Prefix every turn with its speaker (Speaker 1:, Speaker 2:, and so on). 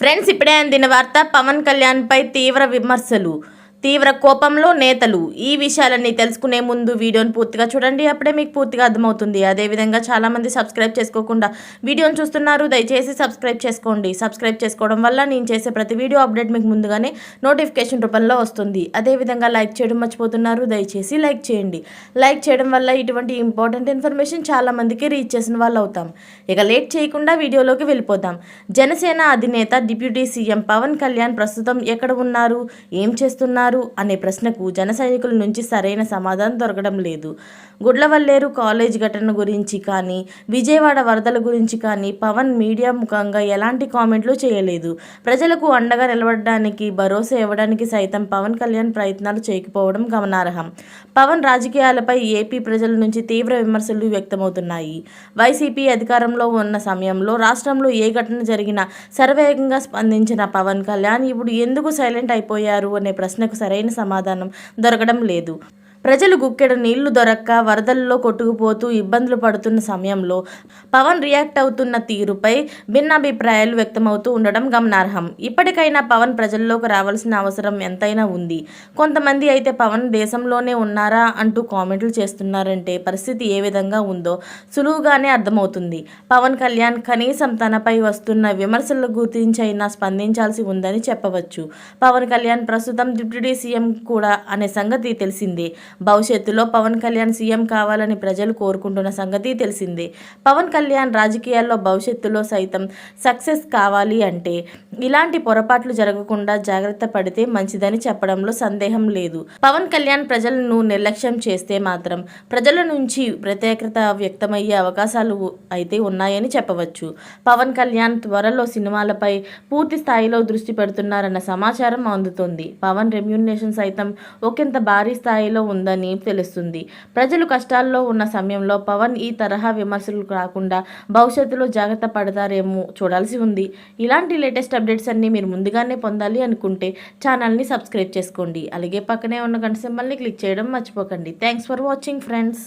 Speaker 1: Friends ఇప్పుడే అందిన వార్త పవన్ కళ్యాణ్ పై తీవ్ర విమర్శలు. తీవ్ర కోపంలో నేతలు ఈ విషయాలన్నీ తెలుసుకునే ముందు వీడియోని పూర్తిగా చూడండి. అప్పుడే మీకు పూర్తిగా అర్థమవుతుంది. అదేవిధంగా చాలామంది సబ్స్క్రైబ్ చేసుకోకుండా వీడియోని చూస్తున్నారు. దయచేసి సబ్స్క్రైబ్ చేసుకోండి. సబ్స్క్రైబ్ చేసుకోవడం వల్ల నేను చేసే ప్రతి వీడియో అప్డేట్ మీకు ముందుగానే నోటిఫికేషన్ రూపంలో వస్తుంది. అదేవిధంగా లైక్ చేయడం మర్చిపోతున్నారు. దయచేసి లైక్ చేయండి. లైక్ చేయడం వల్ల ఇటువంటి ఇంపార్టెంట్ ఇన్ఫర్మేషన్ చాలామందికి రీచ్ చేసిన వాళ్ళు అవుతాం. ఇక లేట్ చేయకుండా వీడియోలోకి వెళ్ళిపోతాం జనసేన అధినేత డిప్యూటీ సీఎం పవన్ కళ్యాణ్ ప్రస్తుతం ఎక్కడ ఉన్నారు? ఏం చేస్తున్నారు? అనే ప్రశ్నకు జన సైనికుల నుంచి సరైన సమాధానం దొరకడం లేదు. గుడ్లవల్లేరు కాలేజ్ ఘటన గురించి కానీ విజయవాడ వరదల గురించి కానీ పవన్ మీడియా ముఖంగా ఎలాంటి కామెంట్లు చేయలేదు. ప్రజలకు అండగా నిలబడడానికి భరోసా ఇవ్వడానికి సైతం పవన్ కళ్యాణ్ ప్రయత్నాలు చేయకపోవడం గమనార్హం. పవన్ రాజకీయాలపై ఏపీ ప్రజల నుంచి తీవ్ర విమర్శలు వ్యక్తమవుతున్నాయి. వైసీపీ అధికారంలో ఉన్న సమయంలో రాష్ట్రంలో ఏ ఘటన జరిగినా శరవేగంగా స్పందించిన పవన్ కళ్యాణ్ ఇప్పుడు ఎందుకు సైలెంట్ అయిపోయారు అనే ప్రశ్నకు సరైన సమాధానం దొరకడం లేదు. ప్రజలు గుక్కెడు నీళ్ళు దొరక్క వరదల్లో కొట్టుకుపోతూ ఇబ్బందులు పడుతున్న సమయంలో పవన్ రియాక్ట్ అవుతున్న తీరుపై భిన్నాభిప్రాయాలు వ్యక్తమవుతూ ఉండడం గమనార్హం. ఇప్పటికైనా పవన్ ప్రజల్లోకి రావాల్సిన అవసరం ఎంతైనా ఉంది. కొంతమంది అయితే పవన్ దేశంలోనే ఉన్నారా అంటూ కామెంట్లు చేస్తున్నారంటే పరిస్థితి ఏ విధంగా ఉందో సులువుగానే అర్థమవుతుంది. పవన్ కళ్యాణ్ కనీసం తనపై వస్తున్న విమర్శల గురించైనా స్పందించాల్సి ఉందని చెప్పవచ్చు. పవన్ కళ్యాణ్ ప్రస్తుతం డిప్యూటీ సీఎం కూడా అనే సంగతి తెలిసిందే. భవిష్యత్తులో పవన్ కళ్యాణ్ సీఎం కావాలని ప్రజలు కోరుకుంటున్న సంగతి తెలిసిందే. పవన్ కళ్యాణ్ రాజకీయాల్లో భవిష్యత్తులో సైతం సక్సెస్ కావాలి అంటే ఇలాంటి పొరపాట్లు జరగకుండా జాగ్రత్త పడితే మంచిదని చెప్పడంలో సందేహం లేదు. పవన్ కళ్యాణ్ ప్రజలను నిర్లక్ష్యం చేస్తే మాత్రం ప్రజల నుంచి ప్రత్యేకత వ్యక్తమయ్యే అవకాశాలు అయితే ఉన్నాయని చెప్పవచ్చు. పవన్ కళ్యాణ్ త్వరలో సినిమాలపై పూర్తి స్థాయిలో దృష్టి పెడుతున్నారన్న సమాచారం అందుతోంది. పవన్ రెమ్యూనేషన్ సైతం ఒకంత భారీ స్థాయిలో ఉంది. ఉందని తెలుస్తుంది. ప్రజలు కష్టాల్లో ఉన్న సమయంలో పవన్ ఈ తరహా విమర్శలు రాకుండా భవిష్యత్తులో జాగ్రత్త పడతారేమో చూడాల్సి ఉంది. ఇలాంటి లేటెస్ట్ అప్డేట్స్ అన్నీ మీరు ముందుగానే పొందాలి అనుకుంటే ఛానల్ని సబ్స్క్రైబ్ చేసుకోండి. అలాగే పక్కనే ఉన్న గంట సింబల్ని క్లిక్ చేయడం మర్చిపోకండి. Thanks for watching friends.